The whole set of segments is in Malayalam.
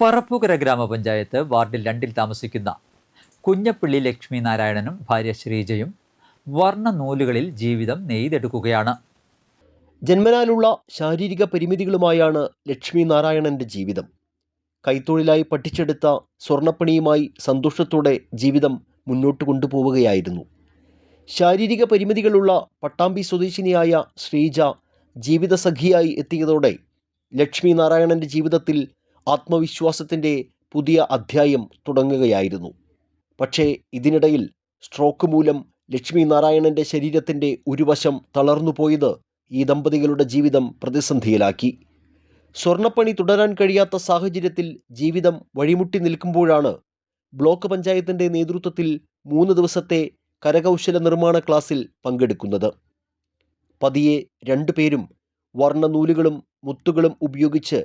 പറപ്പുകര ഗ്രാമപഞ്ചായത്ത് വാർഡിൽ രണ്ടിൽ താമസിക്കുന്ന കുഞ്ഞപ്പള്ളി ലക്ഷ്മി നാരായണനും ഭാര്യ ശ്രീജയും വർണ നൂലുകളിൽ ജീവിതം നെയ്തെടുക്കുകയാണ്. ജന്മനാലുള്ള ശാരീരിക പരിമിതികളുമായാണ് ലക്ഷ്മി നാരായണന്റെ ജീവിതം. കൈത്തൊഴിലായി പഠിച്ചെടുത്ത സ്വർണപ്പണിയുമായി സന്തോഷത്തോടെ ജീവിതം മുന്നോട്ട് കൊണ്ടുപോവുകയായിരുന്നു. ശാരീരിക പരിമിതികളുള്ള പട്ടാമ്പി സ്വദേശിനിയായ ശ്രീജ ജീവിതസഖിയായി എത്തിയതോടെ ലക്ഷ്മി നാരായണന്റെ ജീവിതത്തിൽ ആത്മവിശ്വാസത്തിന്റെ പുതിയ അധ്യായം തുടങ്ങുകയായിരുന്നു. പക്ഷേ ഇതിനിടയിൽ സ്ട്രോക്ക് മൂലം ലക്ഷ്മി നാരായണന്റെ ശരീരത്തിന്റെ ഒരു വശം തളർന്നുപോയത് ഈ ദമ്പതികളുടെ ജീവിതം പ്രതിസന്ധിയിലാക്കി. സ്വർണപ്പണി തുടരാൻ കഴിയാത്ത സാഹചര്യത്തിൽ ജീവിതം വഴിമുട്ടി നിൽക്കുമ്പോഴാണ് ബ്ലോക്ക് പഞ്ചായത്തിന്റെ നേതൃത്വത്തിൽ മൂന്ന് ദിവസത്തെ കരകൗശല നിർമ്മാണ ക്ലാസ്സിൽ പങ്കെടുക്കുന്നത്. പതിയെ രണ്ടുപേരും വർണനൂലുകളും മുത്തുകളും ഉപയോഗിച്ച്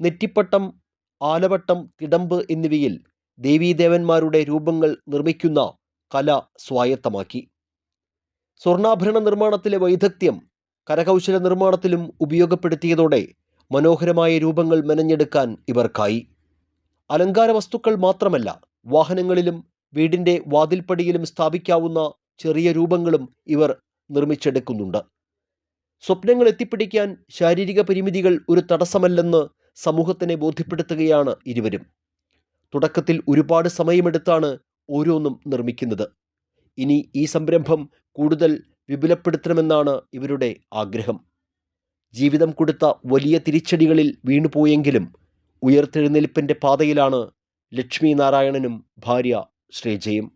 നെറ്റിപ്പട്ടം ആലവട്ടം തിടമ്പ് എന്നിവയിൽ ദേവീദേവന്മാരുടെ രൂപങ്ങൾ നിർമ്മിക്കുന്ന കല സ്വായത്തമാക്കി. സ്വർണാഭരണ നിർമ്മാണത്തിലെ വൈദഗ്ധ്യം കരകൗശല നിർമ്മാണത്തിലും ഉപയോഗപ്പെടുത്തിയതോടെ മനോഹരമായ രൂപങ്ങൾ മെനഞ്ഞെടുക്കാൻ ഇവർക്കായി. അലങ്കാര വസ്തുക്കൾ മാത്രമല്ല വാഹനങ്ങളിലും വീടിന്റെ വാതിൽപ്പടിയിലും സ്ഥാപിക്കാവുന്ന ചെറിയ രൂപങ്ങളും ഇവർ നിർമ്മിച്ചെടുക്കുന്നുണ്ട്. സ്വപ്നങ്ങൾ എത്തിപ്പിടിക്കാൻ ശാരീരിക പരിമിതികൾ ഒരു തടസ്സമല്ലെന്ന് സമൂഹത്തിനെ ബോധ്യപ്പെടുത്തുകയാണ് ഇരുവരും. തുടക്കത്തിൽ ഒരുപാട് സമയമെടുത്താണ് ഓരോന്നും നിർമ്മിക്കുന്നത്. ഇനി ഈ സംരംഭം കൂടുതൽ വിപുലപ്പെടുത്തണമെന്നാണ് ഇവരുടെ ആഗ്രഹം. ജീവിതം കൊടുത്ത വലിയ തിരിച്ചടികളിൽ വീണുപോയെങ്കിലും ഉയർത്തെഴുന്നേൽപ്പിന്റെ പാതയിലാണ് ലക്ഷ്മി നാരായണനും ഭാര്യ ശ്രീജയും.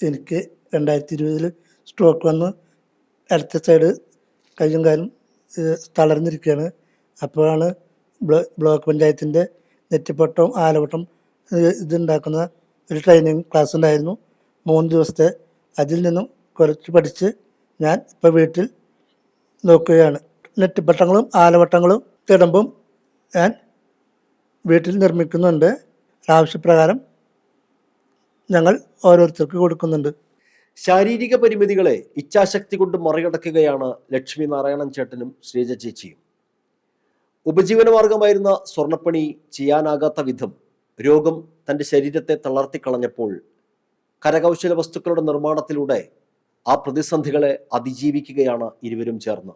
എനിക്ക് രണ്ടായിരത്തി ഇരുപതിൽ സ്ട്രോക്ക് വന്ന് അടുത്ത സൈഡ് കയ്യും കാലും തളർന്നിരിക്കുകയാണ്. അപ്പോഴാണ് ബ്ലോക്ക് പഞ്ചായത്തിന്റെ നെറ്റിപ്പട്ടം ആലവട്ടം ഇതുണ്ടാക്കുന്ന ഒരു ട്രെയിനിങ് ക്ലാസ് ഉണ്ടായിരുന്നു. മൂന്ന് ദിവസത്തെ അതിൽ നിന്നും കുറച്ച് പഠിച്ച് ഞാൻ ഇപ്പോൾ വീട്ടിൽ നോക്കുകയാണ്. നെറ്റിപ്പട്ടങ്ങളും ആലവട്ടങ്ങളും തിടമ്പും ഞാൻ വീട്ടിൽ നിർമ്മിക്കുന്നുണ്ട്. ആവശ്യപ്രകാരം ഞങ്ങൾ ഓരോരുത്തർക്ക് കൊടുക്കുന്നുണ്ട്. ശാരീരിക പരിമിതികളെ ഇച്ഛാശക്തി കൊണ്ട് മറികടക്കുകയാണ് ലക്ഷ്മി നാരായണൻ ചേട്ടനും ശ്രീജ ചേച്ചിയും. ഉപജീവനമാർഗമായിരുന്ന സ്വർണപ്പണി ചെയ്യാനാകാത്ത വിധം രോഗം തന്റെ ശരീരത്തെ തളർത്തിക്കളഞ്ഞപ്പോൾ കരകൗശല വസ്തുക്കളുടെ നിർമ്മാണത്തിലൂടെ ആ പ്രതിസന്ധികളെ അതിജീവിക്കുകയാണ് ഇരുവരും ചേർന്ന്.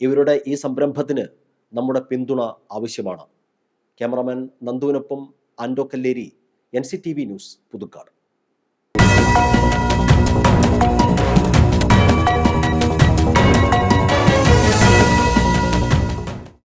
ഇവരുടെ ഈ സംരംഭത്തിന് നമ്മുടെ പിന്തുണ ആവശ്യമാണ്. Cameraman നന്ദുവിനൊപ്പം Ando Kalleri N C T V news Puthukkad.